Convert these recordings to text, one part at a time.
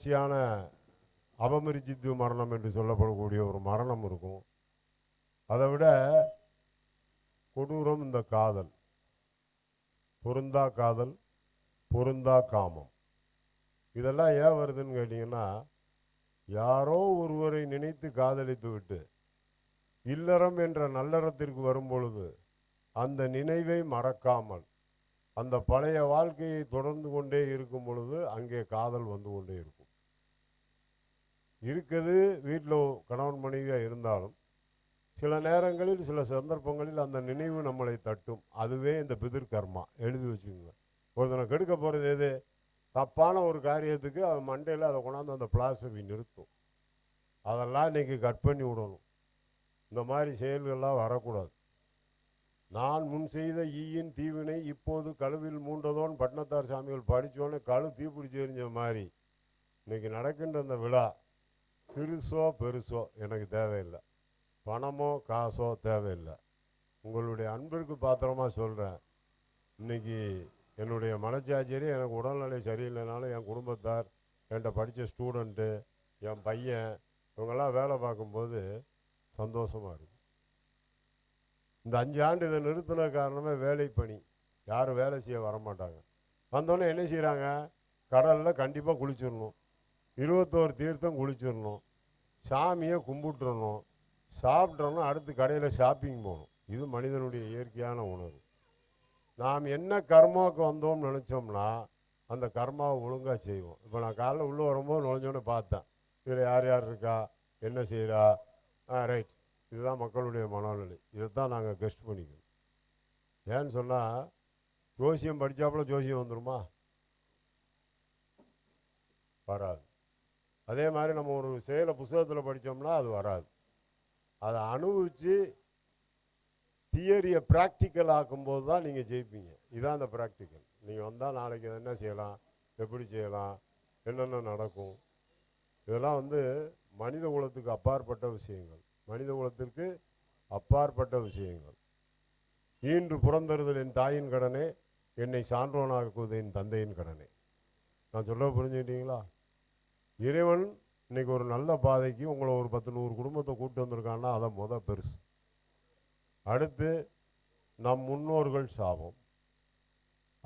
தொடர்ச்சியான அபமரிஜித்து மரணம் என்று சொல்லப்படக்கூடிய ஒரு மரணம் இருக்கும். அதை விட கொடூரம் இந்த காதல் பொருந்தா காதல் பொருந்தா காமம். இதெல்லாம் ஏன் வருதுன்னு கேட்டிங்கன்னா யாரோ ஒருவரை நினைத்து காதலித்து விட்டு இல்லறம் என்ற நல்லறத்திற்கு வரும் பொழுது அந்த நினைவை மறக்காமல் அந்த பழைய வாழ்க்கையை தொடர்ந்து கொண்டே இருக்கும் பொழுது அங்கே காதல் வந்து கொண்டே இருக்கும். இருக்குது. வீட்டில் கணவன் மனைவியாக இருந்தாலும் சில நேரங்களில் சில சந்தர்ப்பங்களில் அந்த நினைவு நம்மளை தட்டும். அதுவே இந்த பிதிர் கர்மா. எழுதி வச்சுக்கோங்க. ஒருத்தனை கெடுக்க போகிறது எது? தப்பான ஒரு காரியத்துக்கு அவன் மண்டையில் அதை கொண்டாந்து அந்த பிளாசபி நிறுத்தும். அதெல்லாம் இன்னைக்கு கட் பண்ணி விடணும். இந்த மாதிரி செயல்கள்லாம் வரக்கூடாது. நான் முன் செய்த ஈயின் தீவினை இப்போது கழுவில் மூண்டதோன் பட்னத்தார் சாமிகள் படித்தோன்னு கழு தீப்பிடிச்சு எறிஞ்ச மாதிரி இன்றைக்கி நடக்கின்ற அந்த விழா சிறுசோ பெருசோ எனக்கு தேவையில்லை. பணமோ காசோ தேவையில்லை. உங்களுடைய அன்பிற்கு பாத்திரமாக சொல்கிறேன் இன்னைக்கு என்னுடைய மனச்சாச்சரி எனக்கு உடல்நிலை சரியில்லைனாலும் என் குடும்பத்தார் என்கிட்ட படித்த ஸ்டூடெண்ட்டு என் பையன் இவங்கெல்லாம் வேலை பார்க்கும்போது சந்தோஷமாக இருக்கு. இந்த அஞ்சு ஆண்டு இதை நிறுத்தின காரணமே வேலை பணி. யாரும் வேலை செய்ய வரமாட்டாங்க. வந்தோடனே என்ன செய்கிறாங்க கடலில் கண்டிப்பாக குளிச்சிடணும். இருபத்தோரு தீர்த்தம் குளிச்சிடணும். சாமியை கும்பிட்டுறணும். சாப்பிட்றணும் அடுத்து கடையில் ஷாப்பிங் போகணும். இது மனிதனுடைய இயற்கையான உணர்வு நாம் என்ன கர்மாவுக்கு வந்தோம்னு நினச்சோம்னா அந்த கர்மாவை ஒழுங்காக செய்வோம். இப்போ நான் காலைல உள்ளே வரும்போது நுழைஞ்சோன்னு பார்த்தேன். இதில் யார் யார் இருக்கா? என்ன செய்கிறா ஆ ரைட் இதுதான் மக்களுடைய மனநிலை. இதை தான் நாங்கள் கெஸ்ட் பண்ணிக்கணும் ஏன்னு சொன்னால் ஜோசியம் படித்தாப்புல ஜோசியம் வந்துருமா? வராது. அதே மாதிரி நம்ம ஒரு செயலை புஸ்தகத்தில் படித்தோம்னா அது வராது. அதை அனுபவித்து தியரியை ப்ராக்டிக்கல் ஆக்கும்போது தான் நீங்கள் ஜெயிப்பீங்க. இதான் அந்த ப்ராக்டிக்கல் நீங்கள் வந்தால் நாளைக்கு என்ன செய்யலாம்? எப்படி செய்யலாம்? என்னென்ன நடக்கும்? இதெல்லாம் வந்து மனித குலத்துக்கு அப்பாற்பட்ட விஷயங்கள். மனித குலத்திற்கு அப்பாற்பட்ட விஷயங்கள். ஈன்று புறந்தறுதல் என் தாயின் கடனே என்னை சான்றோனாக்குவது என் தந்தையின் கடனே. நான் சொல்ல புரிஞ்சுக்கிட்டீங்களா? இறைவன் இன்னைக்கு ஒரு நல்ல பாதைக்கு உங்களை ஒரு பத்து நூறு குடும்பத்தை கூப்பிட்டு வந்திருக்கான்னா அதை முத பெருசு. அடுத்து நம் முன்னோர்கள் சாபம்.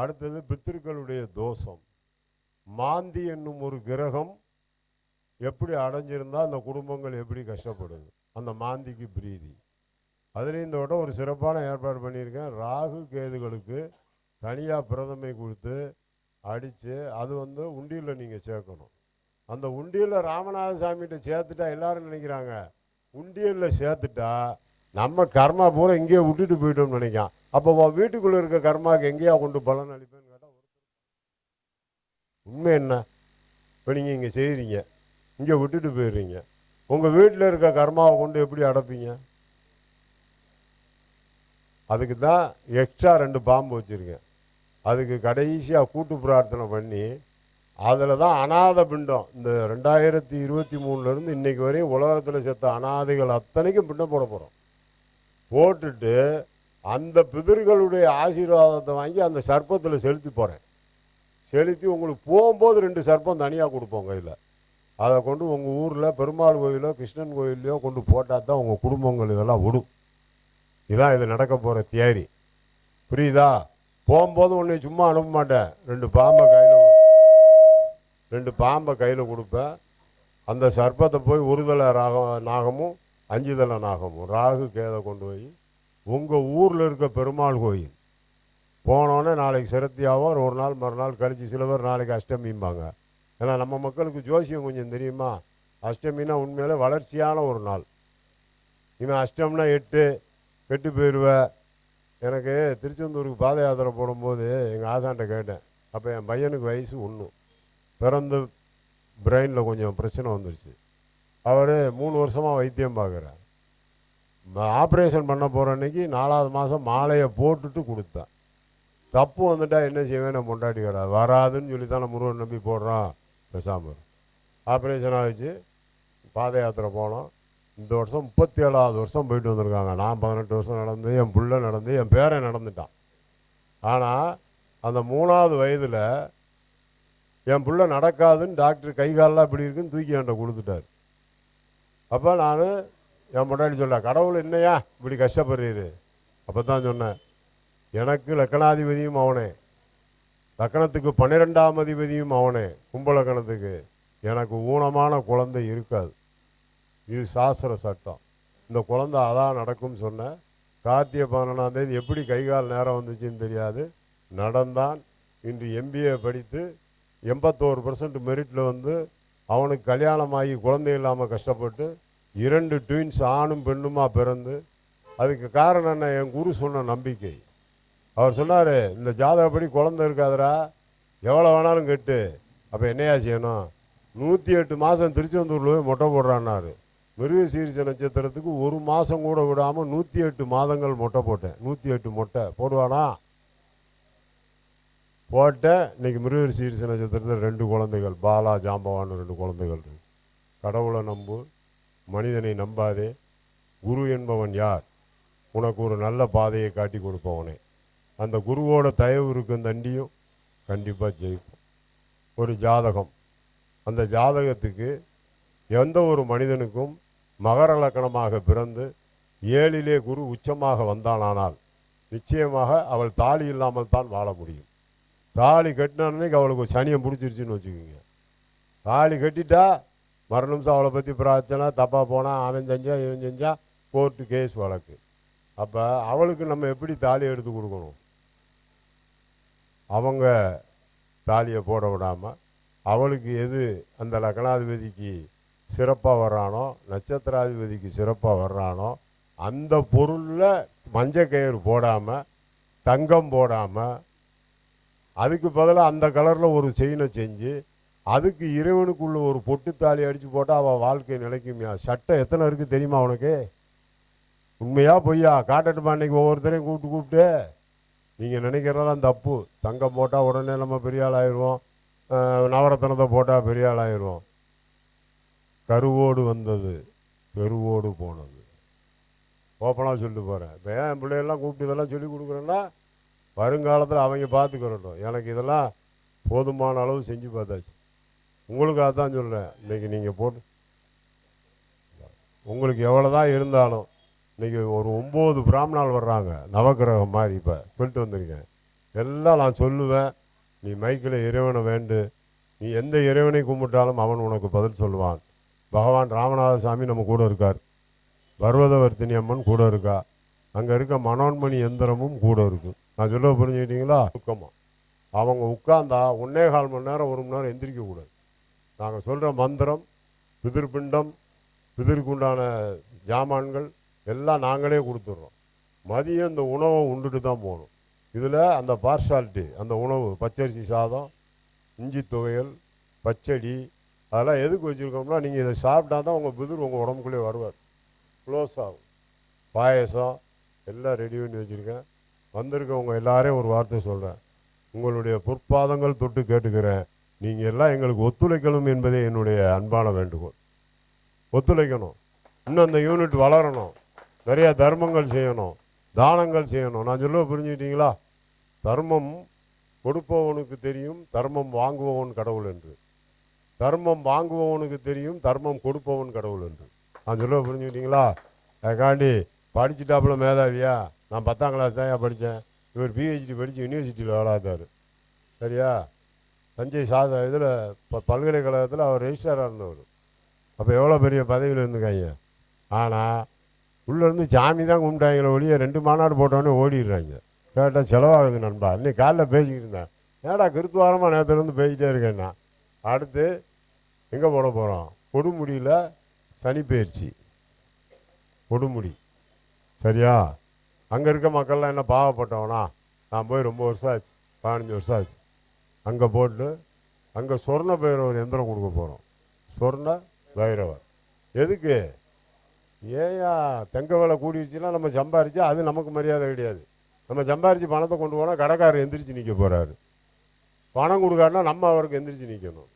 அடுத்தது பித்திருக்களுடைய தோஷம். மாந்தி என்னும் ஒரு கிரகம் எப்படி அடைஞ்சிருந்தால் அந்த குடும்பங்கள் எப்படி கஷ்டப்படுது? அந்த மாந்திக்கு பிரீதி. அதுலேயும் இந்த விட ஒரு சிறப்பான ஏற்பாடு பண்ணியிருக்கேன். ராகு கேதுகளுக்கு தனியாக பிரதமை கொடுத்து அடித்து அது வந்து உண்டியில் நீங்கள் சேர்க்கணும். அந்த உண்டியலில் ராமநாத சாமிகிட்ட சேர்த்துட்டா எல்லாரும் நினைக்கிறாங்க. உண்டியலில் சேர்த்துட்டா நம்ம கர்மா பூரா இங்கேயே விட்டுட்டு போயிட்டோம்னு நினைக்கான் அப்போ வீட்டுக்குள்ளே இருக்க கர்மாவுக்கு எங்கேயா கொண்டு பலன் அளிப்பேன்னு கேட்டால் உண்மை என்ன? இப்போ நீங்கள் இங்கே செய்கிறீங்க இங்கே விட்டுட்டு போயிடுறீங்க. உங்கள் வீட்டில் இருக்க கர்மாவை கொண்டு எப்படி அடைப்பீங்க? அதுக்கு தான் எக்ஸ்ட்ரா ரெண்டு பாம்பு வச்சுருக்கேன். அதுக்கு கடைசியாக கூட்டு பிரார்த்தனை பண்ணி அதில் தான் அனாத பிண்டம். இந்த ரெண்டாயிரத்தி இருபத்தி மூணுலேருந்து இன்னைக்கு வரையும் உலகத்தில் செத்த அனாதைகள் அத்தனைக்கும் பிண்டம் போட போகிறோம் போட்டுட்டு அந்த பிதர்களுடைய ஆசீர்வாதத்தை வாங்கி அந்த சர்ப்பத்தில் செலுத்தி போகிறேன் செலுத்தி உங்களுக்கு போகும்போது ரெண்டு சர்ப்பம் தனியாக கொடுப்போம் கையில். அதை கொண்டு உங்கள் ஊரில் பெருமாள் கோயிலோ கிருஷ்ணன் கோயிலையோ கொண்டு போட்டால் தான் உங்கள் குடும்பங்கள் இதெல்லாம் விடும். இதான் இது நடக்க போகிற தியரி. புரியுதா? போகும்போது உன்னை சும்மா அனுப்ப மாட்டேன். ரெண்டு பாம்பை கையில் ரெண்டு பாம்பை கையில் கொடுப்பேன் அந்த சர்ப்பத்தை போய் ஒருதலை ராக நாகமும் அஞ்சுதலை நாகமும். ராகு கேதை கொண்டு போய் உங்கள் ஊரில் இருக்க பெருமாள் கோயில். போனோடனே நாளைக்கு சிரத்தியாவும் ஒரு நாள் மறுநாள் கழித்து சில பேர் நாளைக்கு அஷ்டமிம்பாங்க. ஏன்னா நம்ம மக்களுக்கு ஜோசியம் கொஞ்சம் தெரியுமா? அஷ்டமின்னா உண்மையிலே வளர்ச்சியான ஒரு நாள். இவன் அஷ்டம்னா எட்டு கெட்டு போயிடுவேன் எனக்கு திருச்செந்தூருக்கு பாத யாத்திரை போடும்போது எங்கள் ஆசான்ட்ட கேட்டேன். அப்போ என் பையனுக்கு வயசு ஒன்று பிறந்து பிரெயினில் கொஞ்சம் பிரச்சனை வந்துருச்சு. அவர் மூணு வருஷமாக வைத்தியம் பார்க்குறார். ஆப்ரேஷன் பண்ண போகிற அன்னைக்கு நாலாவது மாதம் மாலையை போட்டுட்டு கொடுத்தேன் தப்பு வந்துட்டால் என்ன செய்வேன்? நான் பொண்டாட்டிக்கிறார் வராதுன்னு சொல்லி தான் நான் முருகன் நம்பி போடுறான். பேசாமல் ஆப்ரேஷன் ஆகிச்சு பாத யாத்திரை போனோம். இந்த வருஷம் முப்பத்தி ஏழாவது வருஷம் போயிட்டு வந்திருக்காங்க. நான் பதினெட்டு வருஷம் நடந்து என் புள்ள நடந்து என் பேரன் நடந்துட்டான். ஆனால் அந்த மூணாவது வயதில் என் பிள்ள நடக்காதுன்னு டாக்டர் கை காலெல்லாம் இப்படி இருக்குன்னு தூக்கி என்கிட்ட கொடுத்துட்டார். அப்போ நான் என் முன்னாடி சொல்ல கடவுள் என்னையா இப்படி கஷ்டப்படுறீரு? அப்போ தான் சொன்னேன் எனக்கு லக்கணாதிபதியும் அவனே. லக்கணத்துக்கு பன்னிரெண்டாம் அதிபதியும் அவனே கும்பலக்கணத்துக்கு எனக்கு ஊனமான குழந்தை இருக்காது. இது சாஸ்திர சட்டம். இந்த குழந்தை அதான் நடக்கும்னு சொன்னேன் கார்த்திகை பதினொன்றாம் தேதி எப்படி கை கால் நேரம் வந்துச்சுன்னு தெரியாது. நடந்தான். இன்று எம்பிஏ படித்து எண்பத்தோரு பர்சன்ட் மெரிட்டில் வந்து அவனுக்கு கல்யாணமாகி குழந்தை இல்லாமல் கஷ்டப்பட்டு இரண்டு ட்வின்ஸ் ஆணும் பெண்ணுமா பிறந்து அதுக்கு காரணம் என்ன? என் குரு சொன்ன நம்பிக்கை. அவர் சொன்னார் இந்த ஜாதகப்படி குழந்தை இருக்காதுடா. எவ்வளோ வேணாலும் கெட்டு. அப்போ என்னையா செய்யணும்? நூற்றி எட்டு மாதம் திருச்செந்தூரில் போய் மொட்டை போடுறான்னாரு. மிருக சீரிச நட்சத்திரத்துக்கு ஒரு மாதம் கூட விடாமல் நூற்றி எட்டு மாதங்கள் மொட்டை போட்டேன். நூற்றி எட்டு மொட்டை போடுவானா? போட்டேன் இன்னைக்கு முருகர் சீரிச நட்சத்திரத்தில் ரெண்டு குழந்தைகள். பாலா ஜாம்பவான்னு ரெண்டு குழந்தைகள் இருக்கு. கடவுளை நம்பு மனிதனை நம்பாதே. குரு என்பவன் யார்? உனக்கு ஒரு நல்ல பாதையை காட்டி கொடுப்பவனே. அந்த குருவோட தயவு இருக்கும் தண்டியும் கண்டிப்பாக ஜெயிப்போம் ஒரு ஜாதகம். அந்த ஜாதகத்துக்கு எந்த ஒரு மனிதனுக்கும் மகர லக்கணமாக பிறந்து ஏழிலே குரு உச்சமாக வந்தானானால் நிச்சயமாக அவள் தாலி இல்லாமல் தான் வாழ முடியும். தாலி கட்டினான்னைக்கு அவளுக்கு ஒரு சனியம் பிடிச்சிருச்சுன்னு வச்சுக்கோங்க. தாலி கட்டிட்டா மறுநிமிஷம் அவளை பற்றி பிரார்த்தனை தப்பாக போனால் அவன் செஞ்சான் இவன் செஞ்சான் கோர்ட்டு கேஸ் வழக்கு. அப்போ அவளுக்கு நம்ம எப்படி தாலி எடுத்து கொடுக்கணும்? அவங்க தாலியை போட விடாமல் அவளுக்கு எது அந்த லக்னாதிபதிக்கு சிறப்பாக வர்றானோ நட்சத்திராதிபதிக்கு சிறப்பாக வர்றானோ அந்த பொருளில் மஞ்சக்கயிறு போடாமல் தங்கம் போடாமல் அதுக்கு பதிலாக அந்த கலரில் ஒரு செயினை செஞ்சு அதுக்கு இறைவனுக்குள்ள ஒரு பொட்டு தாலி அடித்து போட்டால் அவள் வாழ்க்கை நிலைக்குமியா. சட்டை எத்தனை இருக்குது தெரியுமா உனக்கு? உண்மையா பொய்யா? காட்டட்டுமா இன்னைக்கு ஒவ்வொருத்தரையும் கூப்பிட்டு கூப்பிட்டு? நீங்கள் நினைக்கிறதெல்லாம் தப்பு. தங்கம் போட்டால் உடனே நம்ம பெரிய ஆள் ஆயிடுவோம். நவரத்தனத்தை போட்டால் பெரிய ஆள் ஆயிடுவோம். கருவோடு வந்தது பெருவோடு போனது. ஓப்பனாக சொல்லிட்டு போகிறேன் இப்போ ஏன் என் பிள்ளையெல்லாம் கூப்பிட்டு இதெல்லாம் சொல்லி கொடுக்குறேன்னா வருங்காலத்தில் அவங்க பார்த்துக்கிறட்டும். எனக்கு இதெல்லாம் போதுமான அளவு செஞ்சு பார்த்தாச்சு. உங்களுக்கு தான் சொல்கிறேன் இன்றைக்கி நீங்கள் போட்டு உங்களுக்கு எவ்வளோ தான் இருந்தாலும் இன்றைக்கி ஒரு ஒம்பது பிராமணால் வர்றாங்க. நவக்கிரகம் மாதிரி இப்போ சொல்லிட்டு வந்திருக்கேன். எல்லாம் நான் சொல்லுவேன். நீ மைக்கில் இறைவனை வேண்டு. நீ எந்த இறைவனை கும்பிட்டாலும் அவன் உனக்கு பதில் சொல்லுவான். பகவான் ராமநாத சாமி நம்ம கூட இருக்கார். பர்வதவர்த்தினி அம்மன் கூட இருக்கா? அங்கே இருக்க மனோன்மணி எந்திரமும் கூட இருக்கும். நான் சொல்ல புரிஞ்சுக்கிட்டீங்களா? துக்கமாக அவங்க உட்காந்தா ஒன்றே கால் மணி நேரம் ஒரு மணி நேரம் எந்திரிக்க கூடாது. நாங்கள் சொல்கிற மந்திரம் பிதிர்பிண்டம் பிதிருக்கு உண்டான ஜாமான்கள் எல்லாம் நாங்களே கொடுத்துட்றோம். மதியம் இந்த உணவை உண்டுட்டு தான் போகணும். இதில் அந்த பார்ஷாலிட்டி அந்த உணவு பச்சரிசி சாதம் இஞ்சி துவையல் பச்சடி அதெல்லாம் எதுக்கு வச்சுருக்கோம்னா நீங்கள் இதை சாப்பிட்டா தான் உங்கள் பிதிர் உங்கள் உடம்புக்குள்ளே வருவார். க்ளோஸ் ஆகும். பாயசம் எல்லாம் ரெடி பண்ணி வச்சுருக்கேன். வந்திருக்கவங்க எல்லாரையும் ஒரு வார்த்தை சொல்கிறேன் உங்களுடைய பொற்பாதங்கள் தொட்டு கேட்டுக்கிறேன். நீங்கள் எல்லாம் எங்களுக்கு ஒத்துழைக்கணும் என்பதே என்னுடைய அன்பான வேண்டுகோள். ஒத்துழைக்கணும். இன்னும் அந்த யூனிட் வளரணும். நிறைய தர்மங்கள் செய்யணும். தானங்கள் செய்யணும். நான் சொல்ல புரிஞ்சுக்கிட்டீங்களா? தர்மம் கொடுப்பவனுக்கு தெரியும் தர்மம் வாங்குபவன் கடவுள் என்று. தர்மம் வாங்குபவனுக்கு தெரியும் தர்மம் கொடுப்பவன் கடவுள் என்று. நான் சொல்ல புரிஞ்சுக்கிட்டீங்களா? அதுக்காண்டி படிச்சுட்டாப்புல மேதாவியா? நான் பத்தாம் கிளாஸ் தான் படித்தேன் இவர் பிஹெச்டி படித்து யூனிவர்சிட்டியில் வேலாத்தார் சரியா? தஞ்சை சாத இதில் இப்போ பல்கலைக்கழகத்தில் அவர் ரெஜிஸ்டராக இருந்தவர் அப்போ எவ்வளோ பெரிய பதவியில் இருந்துக்காங்க ஆனால் உள்ளேருந்து சாமி தான் கும்பிட்டாங்களே ஒழிய ரெண்டு மாநாடு போட்டோன்னே ஓடிடுறாங்க. கேட்டால் செலவாகுது நண்பா. இன்னைக்கு காலைல பேசிக்கிட்டு இருந்தேன். ஏடா கிருத்துவாரமாக நேற்றுலேருந்து பேசிகிட்டே இருக்கேன்னா? அடுத்து எங்கே போட போகிறோம் கொடுமுடியில் சனி பயிற்சி. கொடுமுடி. சரியா? அங்கே இருக்க மக்கள்லாம் என்ன பாவப்பட்டவனா? நான் போய் ரொம்ப வருஷம் ஆச்சு பதினஞ்சு வருஷம் ஆச்சு அங்கே போட்டு அங்கே சொர்ண பைரவர் எந்திரம் கொடுக்க போகிறோம் சொர்ண பைரவர். எதுக்கு? ஏயா தங்க விலை கூடிருச்சுன்னா நம்ம சம்பாரிச்சா அது நமக்கு மரியாதை கிடையாது. நம்ம சம்பாரித்து பணத்தை கொண்டு போனால் கடைக்காரர் எந்திரிச்சு நிற்க போகிறாரு பணம் கொடுக்காருனா நம்ம அவருக்கு எந்திரிச்சு நிற்கணும்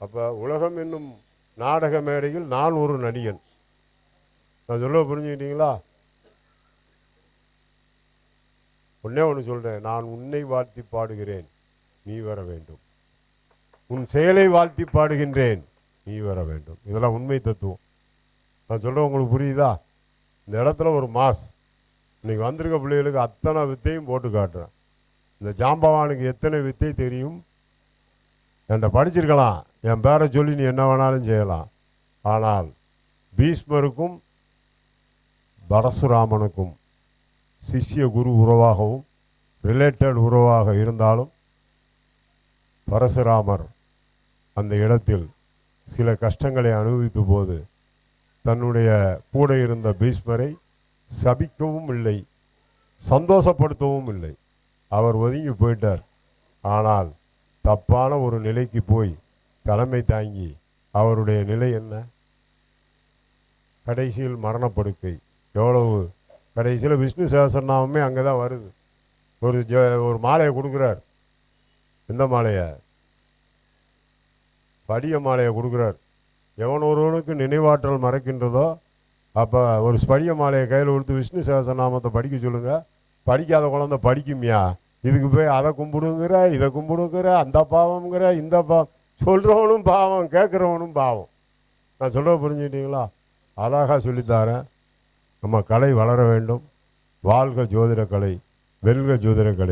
அப்போ உலகம் என்னும் நாடக மேடையில் நான் ஒரு நடிகன். நான் சொல்ல புரிஞ்சுக்கிட்டீங்களா? உன்னே ஒன்று சொல்கிறேன் நான் உன்னை வாழ்த்தி பாடுகிறேன். நீ வர வேண்டும். உன் செயலை வாழ்த்தி பாடுகின்றேன். நீ வர வேண்டும். இதெல்லாம் உண்மை தத்துவம். நான் சொல்கிறேன் உங்களுக்கு புரியுதா? இந்த இடத்துல ஒரு மாஸ். இன்றைக்கி வந்திருக்க பிள்ளைகளுக்கு அத்தனை வித்தையும் போட்டு காட்டுறேன். இந்த ஜாம்பவானுக்கு எத்தனை வித்தை தெரியும்? என்கிட்ட படிச்சிருக்கலாம். என் பேரை சொல்லி நீ என்ன வேணாலும் செய்யலாம். ஆனால் பீஷ்மருக்கும் பரசுராமனுக்கும் சிஷ்ய குரு உறவாகவும் ரிலேட்டட் உறவாக இருந்தாலும் பரசுராமர் அந்த இடத்தில் சில கஷ்டங்களை அனுபவித்த போது தன்னுடைய கூட இருந்த பீஷ்மரை சபிக்கவும் இல்லை சந்தோஷப்படுத்தவும் இல்லை. அவர் ஒதுங்கி போயிட்டார். ஆனால் தப்பான ஒரு நிலைக்கு போய் தலைமை தாங்கி அவருடைய நிலை என்ன? கடைசியில் மரணப்படுக்கை. எவ்வளவு கடைசியில் விஷ்ணு சகசரநாமமே அங்கே தான் வருது. ஒரு ஜ ஒரு மாலையை கொடுக்குறார். எந்த மாலையை? படிய மாலையை கொடுக்குறார். எவன் ஒருவனுக்கு நினைவாற்றல் மறைக்கின்றதோ அப்போ ஒரு ஸ்படிய மாலையை கையில் கொடுத்து விஷ்ணு சகசரநாமத்தை படிக்க சொல்லுங்கள் படிக்காத குழந்தை படிக்குமியா? இதுக்கு போய் அதை கும்பிடுங்கிற இதை கும்பிடுங்கிற அந்த பாவங்கிற இந்த பாவம். சொல்கிறவனும் பாவம் கேட்குறவனும் பாவம். நான் சொல்ல புரிஞ்சுக்கிட்டீங்களா? அழகாக சொல்லித்தாரேன் நம்ம கலை வளர வேண்டும். வாழ்க ஜோதிட கலை வெல்க ஜோதிட கலை